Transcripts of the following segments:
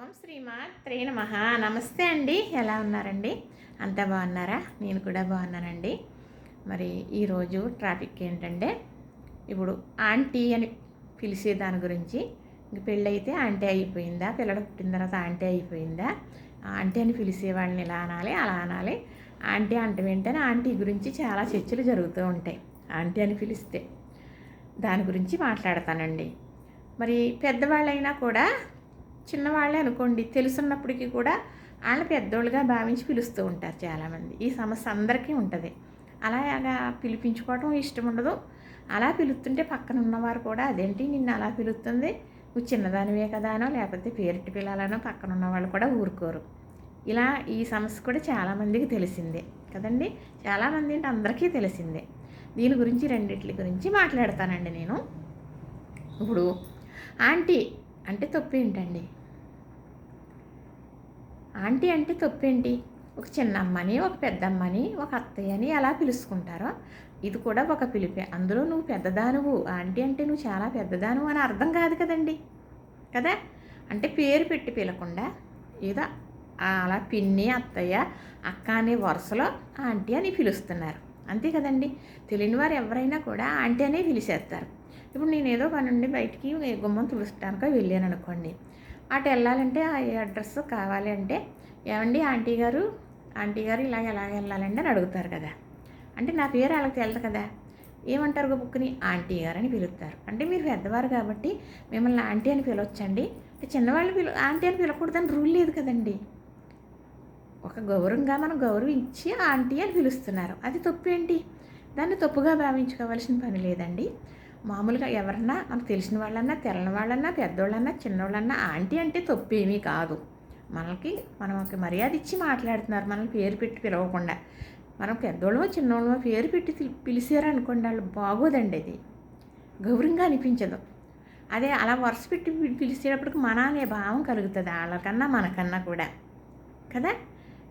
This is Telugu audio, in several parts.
ఓం శ్రీమాత్రే నమ. నమస్తే అండి. ఎలా ఉన్నారండి? అంతా బాగున్నారా? నేను కూడా బాగున్నానండి. మరి ఈరోజు ట్రాఫిక్ ఏంటంటే ఇప్పుడు ఆంటీ అని పిలిచే దాని గురించి. ఇంక పెళ్ళైతే ఆంటీ అయిపోయిందా? పిల్లడు పుట్టిన తర్వాత ఆంటీ అయిపోయిందా? ఆంటీ అని పిలిచే వాళ్ళని ఇలా అనాలి? అలా అనాలి? ఆంటీ అంటే వెంటనే ఆంటీ గురించి చాలా చర్చలు జరుగుతూ ఉంటాయి. ఆంటీ అని పిలిస్తే దాని గురించి మాట్లాడతానండి. మరి పెద్దవాళ్ళైనా కూడా చిన్నవాళ్ళే అనుకోండి తెలుసున్నప్పటికీ కూడా వాళ్ళని పెద్దోళ్ళుగా భావించి పిలుస్తూ ఉంటారు చాలామంది. ఈ సమస్య అందరికీ ఉంటుంది. అలాగా పిలిపించుకోవటం ఇష్టం ఉండదు. అలా పిలుస్తుంటే పక్కన ఉన్నవారు కూడా అదేంటి నిన్ను అలా పిలుస్తుంది? నువ్వు చిన్నదానివే కదా అనో లేకపోతే పేరెట్టి పిల్లలనో పక్కన ఉన్నవాళ్ళు కూడా ఊరుకోరు. ఇలా ఈ సమస్య కూడా చాలామందికి తెలిసిందే కదండి. చాలామంది అంటే అందరికీ తెలిసిందే. దీని గురించి రెండిట్ల గురించి మాట్లాడతానండి నేను. ఇప్పుడు ఆంటీ అంటే తప్పు ఏంటండి ఆంటీ అంటే తప్పేంటి? ఒక చిన్న అమ్మని ఒక పెద్ద అమ్మని ఒక అత్తయ్యని ఎలా పిలుచుకుంటారో ఇది కూడా ఒక పిలిపే. అందులో నువ్వు పెద్దదానువు. ఆంటీ అంటే నువ్వు చాలా పెద్దదానువు అని అర్థం కాదు కదండి. కదా? అంటే పేరు పెట్టి పిలకుండా ఏదో అలా పిన్ని అత్తయ్య అక్క అనే వరుసలో ఆంటీ అని పిలుస్తున్నారు. అంతే కదండి. తెలియని వారు ఎవరైనా కూడా ఆంటీ అనే పిలిచేస్తారు. ఇప్పుడు నేను ఏదో పని నుండి బయటికి గుమ్మం తుడుస్తానికో వెళ్ళాను అనుకోండి అటు వెళ్ళాలంటే ఆ అడ్రస్ కావాలి అంటే ఏమండి ఆంటీ గారు? ఆంటీ గారు ఇలాగ ఎలాగ వెళ్ళాలండి అని అడుగుతారు కదా. అంటే నా పేరు వాళ్ళకి తెలియదు కదా. ఏమంటారు ఒక బుక్ని ఆంటీ గారు అని పిలుస్తారు. అంటే మీరు పెద్దవారు కాబట్టి మిమ్మల్ని ఆంటీ అని పిలవచ్చండి. అంటే చిన్నవాళ్ళు పిలు ఆంటీ అని పిలకూడదని రూల్ లేదు కదండి. ఒక గౌరవంగా మనం గౌరవించి ఆంటీ అని పిలుస్తున్నారు. అది తప్పు ఏంటి? దాన్ని తప్పుగా భావించుకోవాల్సిన పని లేదండి. మామూలుగా ఎవరన్నా మనకు తెలిసిన వాళ్ళన్నా తెలని వాళ్ళన్నా పెద్దోళ్ళన్నా చిన్నోళ్ళన్నా ఆంటీ అంటే తప్పేమీ కాదు. మనకి మనం ఒక మర్యాద ఇచ్చి మాట్లాడుతున్నారు మనల్ని పేరు పెట్టి పిలవకుండా. మనం పెద్దోళ్ళమో చిన్నోళ్ళమో పేరు పెట్టి పిలి- వాళ్ళు బాగోదండి అది. గౌరవంగా అనిపించదు. అదే అలా వరుస పెట్టి పిలిచేటప్పటికి మన అనే భావం కలుగుతుంది వాళ్ళకన్నా మనకన్నా కూడా. కదా?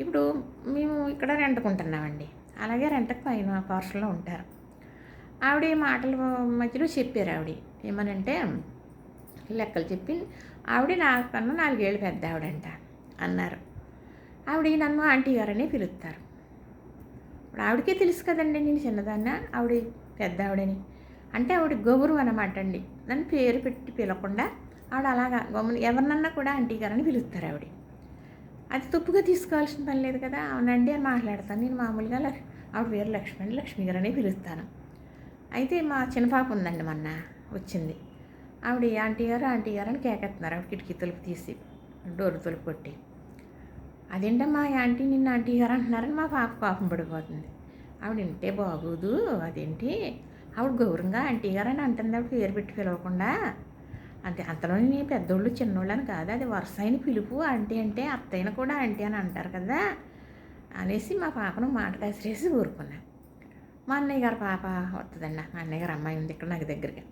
ఇప్పుడు మేము ఇక్కడ రెంట్కుంటున్నామండి అలాగే రెంట్కి పైన పార్సల్లో ఉంటారు. ఆవిడ ఈ మాటల మధ్యలో చెప్పారు ఆవిడ. ఏమనంటే లెక్కలు చెప్పి ఆవిడ నాకన్నా నాలుగేళ్ళు పెద్ద ఆవిడంట అన్నారు. ఆవిడ నన్ను ఆంటీ గారని పిలుస్తారు. ఇప్పుడు ఆవిడకే తెలుసు కదండి నేను చిన్నదాన్న ఆవిడ పెద్ద ఆవిడని. అంటే ఆవిడ గొబురు అనమాట అండి. నన్ను పేరు పెట్టి పిలవకుండా ఆవిడ అలాగా గమ్మున ఎవరినన్నా కూడా ఆంటీ గారని పిలుస్తారు ఆవిడ. అది తప్పుగా తీసుకోవాల్సిన పని లేదు కదా అవునండి అని మాట్లాడతాను. నేను మామూలుగా ఆవిడ పేరు లక్ష్మి లక్ష్మి గారని పిలుస్తాను. అయితే మా చిన్న పాప ఉందండి మొన్న వచ్చింది. ఆవిడ ఆంటీ గారు ఆంటీ గారు అని కేకెత్తున్నారు. ఆవిడ కిటికీ తలుపు తీసి డోర్ తలుపు కొట్టి. అదేంటమ్మా మా ఆంటీ నిన్న ఆంటీ గారు అంటున్నారని మా పాప కోపం పడిపోతుంది. ఆవిడ వింటే బాగోదు అదేంటి? ఆవిడ గౌరవంగా ఆంటీ గారు అని అంటుంది. ఆవిడ పేరు పెట్టి పిలవకుండా. అంతే అంతలోని పెద్దోళ్ళు చిన్నోళ్ళు అని కాదు అది వరుస అయిన పిలుపు. ఆంటీ అంటే అత్తైన కూడా ఆంటీ అని అంటారు కదా అనేసి మా పాపను మాట కసిరేసి ఊరుకున్నాను మా అన్నయ్య గారు పాప వస్తుందండి మా అన్నయ్య గారు అమ్మాయి ఉంది ఇక్కడ నాకు దగ్గరగా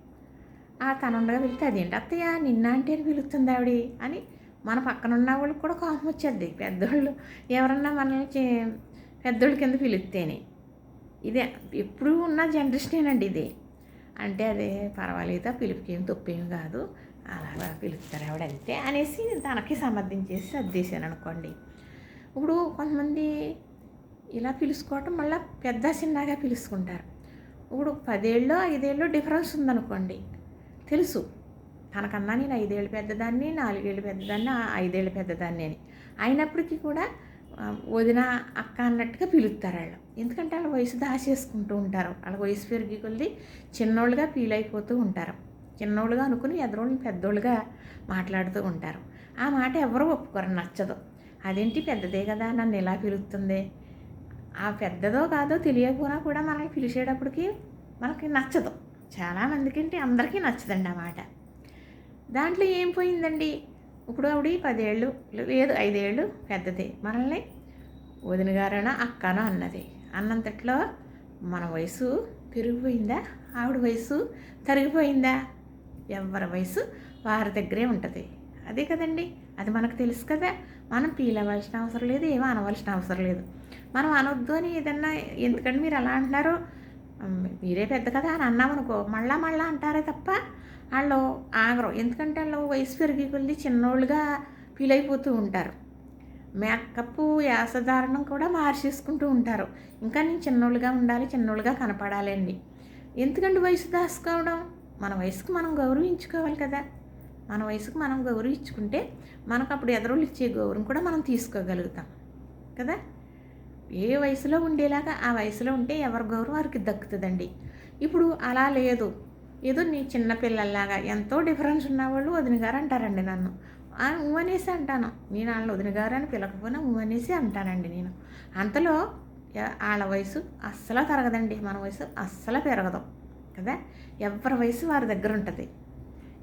ఆ తను ఉండగా వెళ్తే అదేంటి అత్తయ్య నిన్న అంటే అని పిలుస్తుంది ఆవిడ అని మన పక్కన ఉన్న వాళ్ళకి కూడా కోపం వచ్చేది పెద్దోళ్ళు ఎవరన్నా మనల్ని చే- పెద్దోళ్ళ కింద పిలుస్తేనే ఇదే ఎప్పుడు ఉన్న జనరేషనేనండి ఇది అంటే అదే పర్వాలేదు ఆ పిలుపుకి కాదు అలాగా పిలుస్తారు ఆవిడ అంతే అనేసి తనకి సమర్థించేసి సర్దేశాను అనుకోండి ఇప్పుడు కొంతమంది ఇలా పిలుచుకోవటం మళ్ళీ పెద్ద చిన్నగా పిలుచుకుంటారు. ఇప్పుడు పదేళ్ళు ఐదేళ్ళు డిఫరెన్స్ ఉందనుకోండి. తెలుసు. తనకన్నా నేను ఐదేళ్ళు పెద్దదాన్ని నాలుగేళ్ళు పెద్దదాన్ని ఆ ఐదేళ్ళు పెద్దదాన్ని అని. అయినప్పటికీ కూడా వదిన అక్క అన్నట్టుగా పిలుస్తారు వాళ్ళు. ఎందుకంటే వాళ్ళ వయసు దాచేసుకుంటూ ఉంటారు. వాళ్ళ వయసు పెరిగి కొద్ది చిన్నోళ్ళుగా ఫీల్ అయిపోతూ ఉంటారు. చిన్నోళ్ళుగా అనుకుని ఎదరోళ్ళని పెద్దోళ్ళుగా మాట్లాడుతూ ఉంటారు. ఆ మాట ఎవరు ఒప్పుకోరు నచ్చదు. అదేంటి పెద్దదే కదా నన్ను ఎలా పిలుస్తుంది? ఆ పెద్దదో కాదో తెలియకపోయినా కూడా మనల్ని పిలిచేటప్పటికి మనకి నచ్చదు. చాలామందికి అంటే అందరికీ నచ్చదండి ఆ మాట. దాంట్లో ఏం పోయిందండి? ఇప్పుడు ఆవిడ పదేళ్ళు లేదు ఐదేళ్ళు పెద్దది. మనల్ని వదిన గారన అక్కనో అన్నది. అన్నంతట్లో మన వయసు పెరిగిపోయిందా? ఆవిడ వయసు తరిగిపోయిందా? ఎవరి వయసు? వారి దగ్గరే ఉంటుంది. అదే కదండి? అది మనకు తెలుసు కదా. మనం ఫీల్ అవ్వాల్సిన అవసరం లేదు ఏమీ అనవలసిన అవసరం లేదు. మనం అనొద్దు అని ఏదన్నా ఎందుకంటే మీరు అలా అంటున్నారు మీరే పెద్ద కదా అని అన్నామనుకో మళ్ళా మళ్ళా అంటారే తప్ప వాళ్ళు ఆగరు. ఎందుకంటే వాళ్ళు వయసు పెరిగి కొద్ది చిన్నోళ్ళుగా ఫీల్ అయిపోతూ ఉంటారు. మేకప్ యాసధారణం కూడా మార్చేసుకుంటూ ఉంటారు. ఇంకా నేను చిన్నోళ్ళుగా ఉండాలి చిన్నోళ్ళుగా కనపడాలి అండి. ఎందుకండి వయసు దాచుకోవడం? మన వయసుకు మనం గౌరవించుకోవాలి కదా. మన వయసుకు మనం గౌరవించుకుంటే మనకు అప్పుడు ఎదరోళ్ళు ఇచ్చే గౌరవం కూడా మనం తీసుకోగలుగుతాం. కదా? ఏ వయసులో ఉండేలాగా ఆ వయసులో ఉంటే ఎవరి గౌరవం వారికి దక్కుతుందండి. ఇప్పుడు అలా లేదు. ఏదో నీ చిన్న పిల్లల్లాగా ఎంతో డిఫరెన్స్ ఉన్నవాళ్ళు వదిన గారు అంటారండి నన్ను. ఆ ఊ అనేసి అంటాను. నేను వాళ్ళని వదిన గారు అని పిలకపోయినా ఊ అనేసి అంటానండి నేను. అంతలో వాళ్ళ వయసు అస్సలు తరగదండి. మన వయసు అస్సలు పెరగదు. కదా? ఎవరి వయసు వారి దగ్గర ఉంటుంది.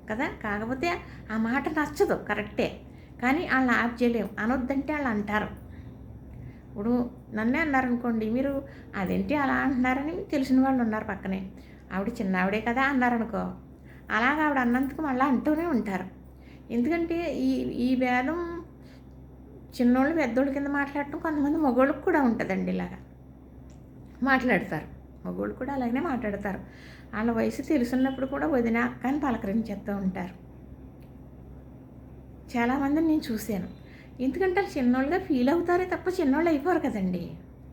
కదా? కాకపోతే ఆ మాట నచ్చదు కరెక్టే. కానీ వాళ్ళని ఆప్ చేయలేము అనొద్దంటే వాళ్ళు అంటారు. ఇప్పుడు నన్నే అన్నారనుకోండి మీరు అదేంటి అలా అంటున్నారని తెలిసిన వాళ్ళు ఉన్నారు పక్కనే. ఆవిడ చిన్న ఆవిడే కదా అన్నారనుకో అలాగ ఆవిడ అన్నందుకు మళ్ళీ అంటూనే ఉంటారు. ఎందుకంటే ఈ ఈ భేదం చిన్నోళ్ళు పెద్దోళ్ళ కింద మాట్లాడటం కొంతమంది మగోళ్ళకి కూడా ఉంటుందండి ఇలాగా మాట్లాడతారు. మగోళ్ళు కూడా అలాగనే మాట్లాడతారు. వాళ్ళ వయసు తెలుసున్నప్పుడు కూడా వదిన అక్క అని పలకరించేస్తూ ఉంటారు. చాలామందిని నేను చూశాను. ఎందుకంటే వాళ్ళు చిన్నోళ్ళుగా ఫీల్ అవుతారే తప్ప చిన్నోళ్ళు అయిపోరు కదండి.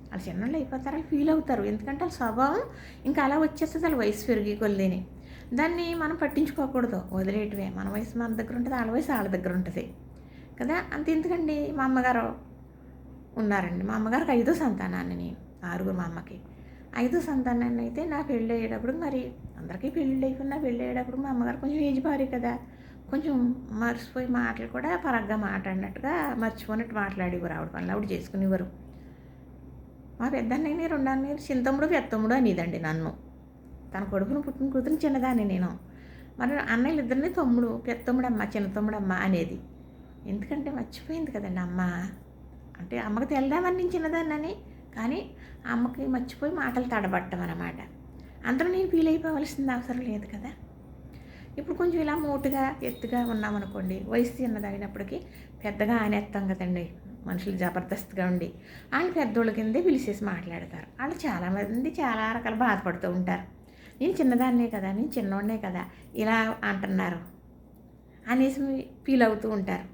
వాళ్ళు చిన్నోళ్ళు అయిపోతారు వాళ్ళు ఫీల్ అవుతారు. ఎందుకంటే వాళ్ళ స్వభావం ఇంకా అలా వచ్చేస్తుంది వాళ్ళ వయసు పెరిగి కొద్దిని. దాన్ని మనం పట్టించుకోకూడదు. వదిలేటివే మన వయసు మన దగ్గర ఉంటుంది వాళ్ళ వయసు వాళ్ళ దగ్గర ఉంటుంది. కదా? అంత ఎందుకండి? మా అమ్మగారు ఉన్నారండి. మా అమ్మగారికి ఐదో సంతానాన్ని నేను ఆరుగురు మా అమ్మకి. ఐదో సంతానాన్ని అయితే నా పెళ్ళి అయ్యేటప్పుడు మరి అందరికీ పెళ్ళి అయిపోయినా పెళ్ళి అయ్యేటప్పుడు మా అమ్మగారు కొంచెం ఏజ్ భారీ కదా. కొంచెం మర్చిపోయి మాటలు కూడా పరగ్గా మాట్లాడినట్టుగా మర్చిపోయినట్టు మాట్లాడేవారు. ఆవిడ పనులు ఆవిడ చేసుకునేవారు. మా పెద్దన్నయ్యని రెండు అన్నయ్యలు చింతమ్ముడు పెత్తమ్ముడు అనేదండి నన్ను. తన కొడుకును పుట్టిన కూతురు చిన్నదాన్ని నేను. మరి అన్నయ్యలు ఇద్దరిని తమ్ముడు పెత్తమ్ముడమ్మ చిన్న తమ్ముడమ్మ అనేది. ఎందుకంటే మర్చిపోయింది కదండి అమ్మ. అంటే అమ్మకి తెలదామని నేను చిన్నదాన్నని? కానీ అమ్మకి మర్చిపోయి మాటలు తడబట్టం అన్నమాట. అందరూ నేను ఫీల్ అయిపోవలసింది అవసరం లేదు కదా. ఇప్పుడు కొంచెం ఇలా మోటుగా ఎత్తుగా ఉన్నామనుకోండి వయసు చిన్నదైనప్పటికీ పెద్దగా ఆనేస్తాం కదండి. మనుషులు జబర్దస్త్గా ఉండి వాళ్ళు పెద్దోళ్ళ కిందే పిలిచేసి మాట్లాడతారు. వాళ్ళు చాలామంది చాలా రకాల బాధపడుతూ ఉంటారు. నేను చిన్నదాన్నే కదా నేను చిన్నోడనే కదా ఇలా అంటున్నారు అనేసి ఫీల్ అవుతూ ఉంటారు.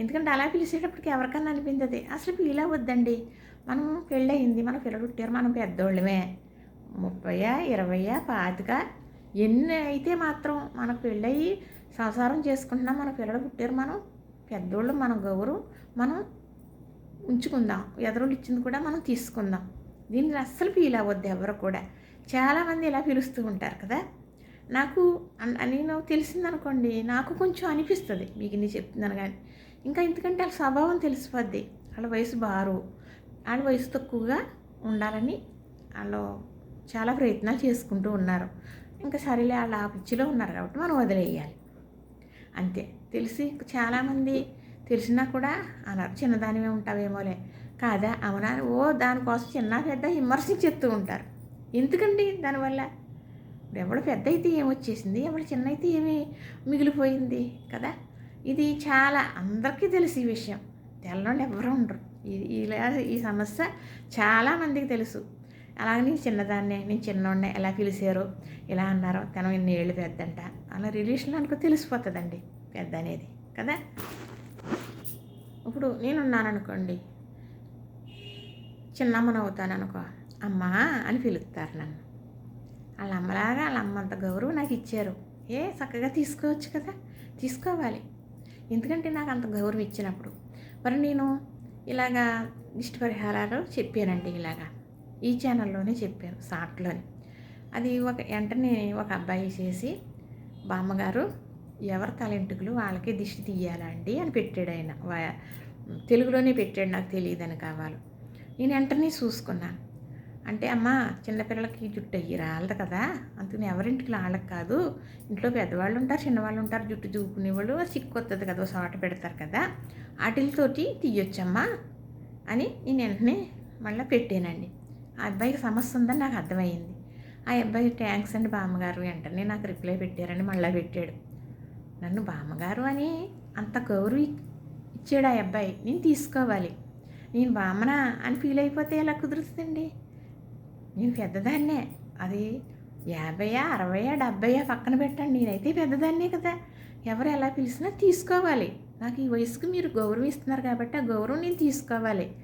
ఎందుకంటే అలా పిలిచేటప్పటికి ఎవరికన్నా అనిపించదు. అసలు ఫీల్ అవ్వద్దండి. మనం పెళ్ళయింది మన పిల్లలు పుట్టారు మనం పెద్దోళ్ళమే. ముప్పయా ఇరవయా పాతిక ఎన్ని అయితే మాత్రం మనకు పెళ్ళయి సంసారం చేసుకుంటున్నాం మన పిల్లలు పుట్టారు మనం పెద్దోళ్ళు మన గౌరవం మనం ఉంచుకుందాం. ఎదరోళ్ళు ఇచ్చింది కూడా మనం తీసుకుందాం. దీన్ని అస్సలు ఫీల్ అవ్వద్దు ఎవరు కూడా. చాలామంది ఇలా పిలుస్తూ ఉంటారు కదా. నాకు అన్- నేను తెలిసిందనుకోండి నాకు కొంచెం అనిపిస్తుంది. మీకు నేను చెప్తున్నాను కానీ. ఇంకా ఎందుకంటే వాళ్ళ స్వభావం తెలిసిపోద్ది. వాళ్ళ వయసు బారు. వాళ్ళ వయసు తక్కువగా ఉండాలని వాళ్ళు చాలా ప్రయత్నాలు చేసుకుంటూ ఉన్నారు. ఇంకా సరేలే వాళ్ళ ఆ పిచ్చిలో ఉన్నారు కాబట్టి మనం వదిలేయాలి. అంతే. తెలిసి చాలామంది తెలిసినా కూడా అన్నారు చిన్నదానివే ఉంటావేమోలే. కాదా? అవునా? ఓ దానికోసం చిన్న పెద్ద విమర్శించేస్తూ ఉంటారు. ఎందుకండి దానివల్ల? ఎవడు పెద్ద అయితే ఏమొచ్చేసింది ఎవడు చిన్న అయితే ఏమి మిగిలిపోయింది? కదా? ఇది చాలా అందరికీ తెలిసి ఈ విషయం. తెల్లండి ఎవరు ఉండరు. ఇలా ఈ సమస్య చాలామందికి తెలుసు. అలాగే నేను చిన్నదాన్నే నేను చిన్నోడినే ఎలా పిలిచారు ఇలా అన్నారు తను ఇన్ని ఏళ్ళు పెద్దంట. అలా రిలేషన్ అనుకో తెలిసిపోతుందండి పెద్ద అనేది కదా? ఇప్పుడు నేనున్నాను అనుకోండి చిన్నమ్మను అవుతాను అనుకో అమ్మా అని పిలుస్తారు నన్ను. వాళ్ళ అమ్మలాగా వాళ్ళ అమ్మ అంత గౌరవం నాకు ఇచ్చారు. ఏ చక్కగా తీసుకోవచ్చు కదా? తీసుకోవాలి. ఎందుకంటే నాకు అంత గౌరవం ఇచ్చినప్పుడు. మరి నేను ఇలాగా దిష్టి పరిహారాలు చెప్పానండి ఇలాగా. ఈ ఛానల్లోనే చెప్పాను షార్ట్లోని. అది ఒక వెంటనే ఒక అబ్బాయి చేసి బామ్మగారు ఎవరి తలెంటుకులు వాళ్ళకే దిష్టి తీయాలండి అని పెట్టాడు ఆయన. వా- తెలుగులోనే పెట్టాడు నాకు తెలియదని కావాలి. నేను వెంటనే చూసుకున్నాను. అంటే అమ్మ చిన్నపిల్లలకి జుట్టు అయ్యి రాలదు కదా. అందుకని ఎవరింటికి వాళ్ళకి కాదు. ఇంట్లో పెద్దవాళ్ళు ఉంటారు చిన్నవాళ్ళు ఉంటారు. జుట్టు చూపుకునేవాళ్ళు. సిక్కు వస్తుంది కదా సాట పెడతారు కదా. వాటితోటి తీయొచ్చమ్మా అని నేను వెంటనే మళ్ళీ పెట్టానండి. ఆ అబ్బాయికి సమస్య ఉందని నాకు అర్థమైంది. ఆ అబ్బాయి థ్యాంక్స్ అండి బామ్మగారు వెంటనే నాకు రిప్లై పెట్టారని మళ్ళీ పెట్టాడు. నన్ను బామ్మగారు అని అంత గౌరవ ఇచ్చాడు ఆ అబ్బాయి. నేను తీసుకోవాలి. నేను బామ్మనా అని ఫీల్ అయిపోతే ఎలా కుదురుతుందండి? నేను పెద్దదాన్నే. అది యాభైయా అరవయా డెబ్బయా పక్కన పెట్టండి. నేనైతే పెద్దదాన్నే కదా. ఎవరు ఎలా పిలిచినా తీసుకోవాలి. నాకు ఈ వయసుకు మీరు గౌరవం ఇస్తున్నారు కాబట్టి ఆ గౌరవం నేను తీసుకోవాలి.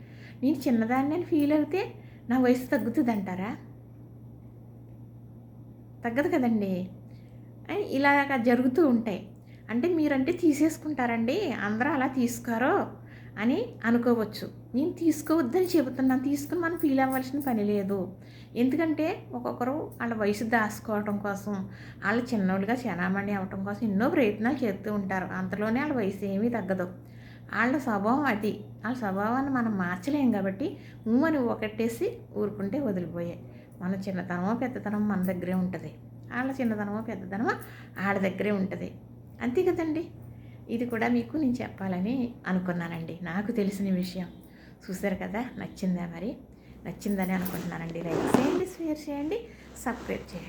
నేను చిన్నదాన్ని అని ఫీల్ అవుతే నా వయసు తగ్గుతుంది అంటారా తగ్గదు కదండి. అని ఇలాగ జరుగుతూ ఉంటాయి. అంటే మీరంటే తీసేసుకుంటారండి. అందరూ అలా తీసుకోరో? అని అనుకోవచ్చు. నేను తీసుకోవద్దని చెబుతున్నాను తీసుకుని మనం ఫీల్ అవ్వాల్సిన పని లేదు. ఎందుకంటే ఒక్కొక్కరు వాళ్ళ వయసు దాచుకోవడం కోసం వాళ్ళు చిన్నోళ్ళుగా చనామణి అవ్వటం కోసం ఎన్నో ప్రయత్నాలు చేస్తూ ఉంటారు. అంతలోనే వాళ్ళ వయసు ఏమీ తగ్గదు. వాళ్ళ స్వభావం అది. వాళ్ళ స్వభావాన్ని మనం మార్చలేం కాబట్టి అని ఒకటేసి ఊరుకుంటే వదిలిపోయాయి మన చిన్నతనమో పెద్దతనమో మన దగ్గరే ఉంటుంది. వాళ్ళ చిన్నతనమో పెద్దతనమో వాళ్ళ దగ్గరే ఉంటుంది. అంతే కదండి. ఇది కూడా మీకు నేను చెప్పాలని అనుకున్నానండి. నాకు తెలిసిన విషయం. చూసారు కదా? నచ్చిందా మరి? నచ్చిందని అనుకుంటున్నానండి. లైక్ చేయండి షేర్ చేయండి సబ్స్క్రైబ్ చేయండి.